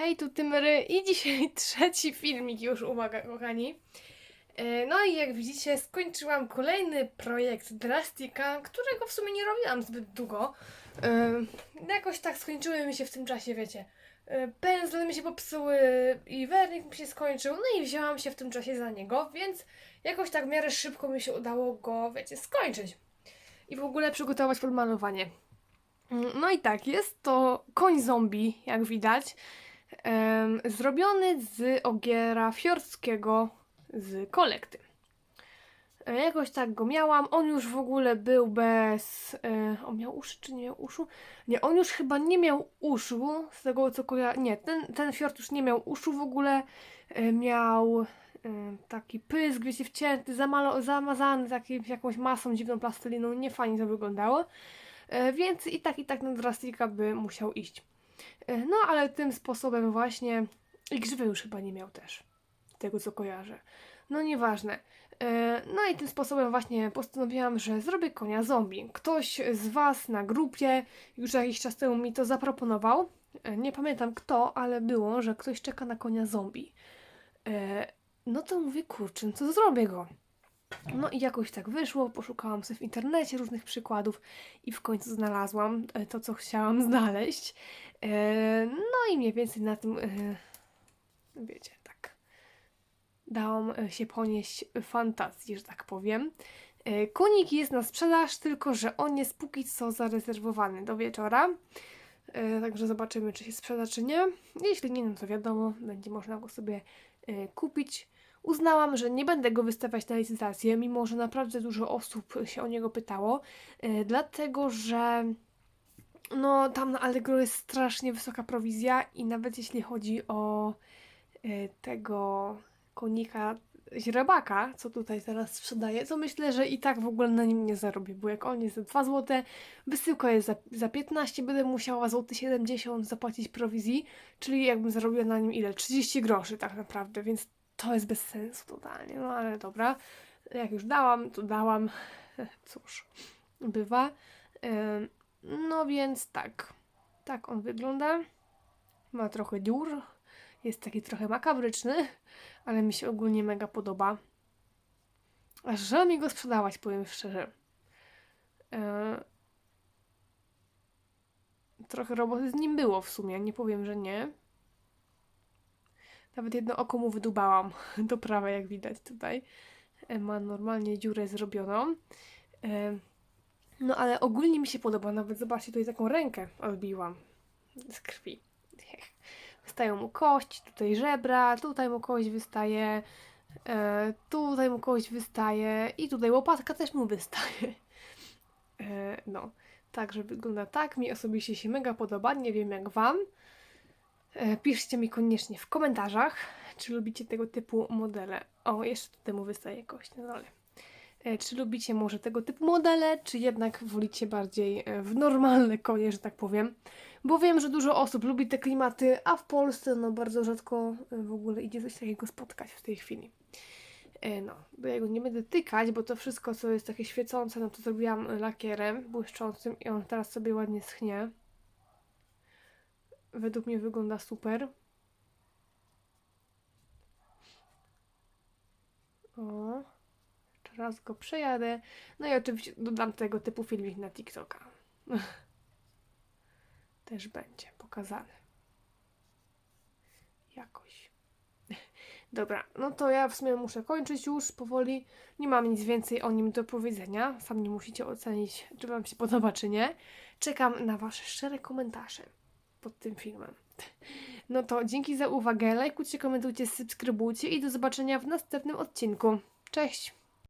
Hej, tu Tymery i dzisiaj trzeci filmik już, uwaga kochani. E, No i jak widzicie skończyłam kolejny projekt Drastika, którego w sumie nie robiłam zbyt długo. E, Jakoś tak skończyły mi się w tym czasie, wiecie. e, Pędzle mi się popsuły i wernik mi się skończył, no i wzięłam się w tym czasie za niego, więc jakoś tak w miarę szybko mi się udało go, wiecie, skończyć. I w ogóle przygotować pod malowanie. Mm, No i tak, jest to koń zombie, jak widać. Zrobiony z ogiera fiorskiego z kolekty. E, Jakoś tak go miałam. On już w ogóle był bez. E, on miał uszy, czy nie miał uszu? Nie, on już chyba nie miał uszu, z tego co koja. Nie, ten, ten fiord już nie miał uszu w ogóle. E, miał taki pysk, wiecie, wcięty, zamalo, zamazany taki, jakąś masą, dziwną plasteliną. Nie fajnie to wyglądało. Więc i tak, i tak na drastika by musiał iść. E, No, ale tym sposobem właśnie. I grzywy już chyba nie miał też. Tego co kojarzę. No, nieważne. E, No i tym sposobem właśnie postanowiłam, że zrobię konia zombie. Ktoś z Was na grupie już jakiś czas temu mi to zaproponował. E, Nie pamiętam kto, ale było, że ktoś czeka na konia zombie. No to mówię, kurczę, no to zrobię go. No i jakoś tak wyszło, poszukałam sobie w internecie różnych przykładów i w końcu znalazłam e, to, co chciałam znaleźć. E, No i mniej więcej na tym, e, wiecie, tak, dałam się ponieść fantazji, że tak powiem. Konik jest na sprzedaż, tylko że on jest póki co zarezerwowany do wieczora. Także zobaczymy, czy się sprzeda, czy nie. Jeśli nie, no to wiadomo, będzie można go sobie kupić. Uznałam, że nie będę go wystawiać na licytację, mimo że naprawdę dużo osób się o niego pytało, e, dlatego że no tam na Allegro jest strasznie wysoka prowizja i nawet jeśli chodzi o e, tego konika źrebaka, co tutaj teraz sprzedaję, to myślę, że i tak w ogóle na nim nie zarobię, bo jak on jest za 2 zł, wysyłka jest za, za 15, będę musiała złoty 70 zapłacić prowizji, czyli jakbym zarobiła na nim ile? 30 groszy tak naprawdę, więc to jest bez sensu totalnie, no ale dobra. Jak już dałam, to dałam. Cóż, bywa. No więc tak. Tak on wygląda. Ma trochę dziur. Jest taki trochę makabryczny, ale mi się ogólnie mega podoba. Aż żal mi go sprzedawać, powiem szczerze. Trochę roboty z nim było w sumie, nie powiem, że nie. Nawet jedno oko mu wydubałam do prawa, jak widać tutaj. E, Ma normalnie dziurę zrobioną. E, No ale ogólnie mi się podoba. Nawet zobaczcie, tutaj taką rękę odbiłam z krwi. Wystają mu kość, tutaj żebra, tutaj mu kość wystaje, e, tutaj mu kość wystaje i tutaj łopatka też mu wystaje. No, także wygląda tak. Mi osobiście się mega podoba. Nie wiem jak Wam. E, Piszcie mi koniecznie w komentarzach, czy lubicie tego typu modele. O, jeszcze tutaj mu wystaje kość na dole. E, Czy lubicie może tego typu modele, czy jednak wolicie bardziej e, w normalne konie, że tak powiem? Bo wiem, że dużo osób lubi te klimaty, a w Polsce no bardzo rzadko w ogóle idzie coś takiego spotkać w tej chwili. No, bo ja go nie będę tykać, bo to wszystko, co jest takie świecące, no to zrobiłam lakierem błyszczącym i on teraz sobie ładnie schnie. Według mnie wygląda super. O, jeszcze raz go przejadę. No i oczywiście dodam tego typu filmik na TikToka. Też będzie pokazany. Jakoś. Dobra, no to ja w sumie muszę kończyć już powoli. Nie mam nic więcej o nim do powiedzenia. Sami musicie ocenić, czy Wam się podoba, czy nie. Czekam na Wasze szczere komentarze pod tym filmem. No to dzięki za uwagę. Lajkujcie, komentujcie, subskrybujcie i do zobaczenia w następnym odcinku. Cześć!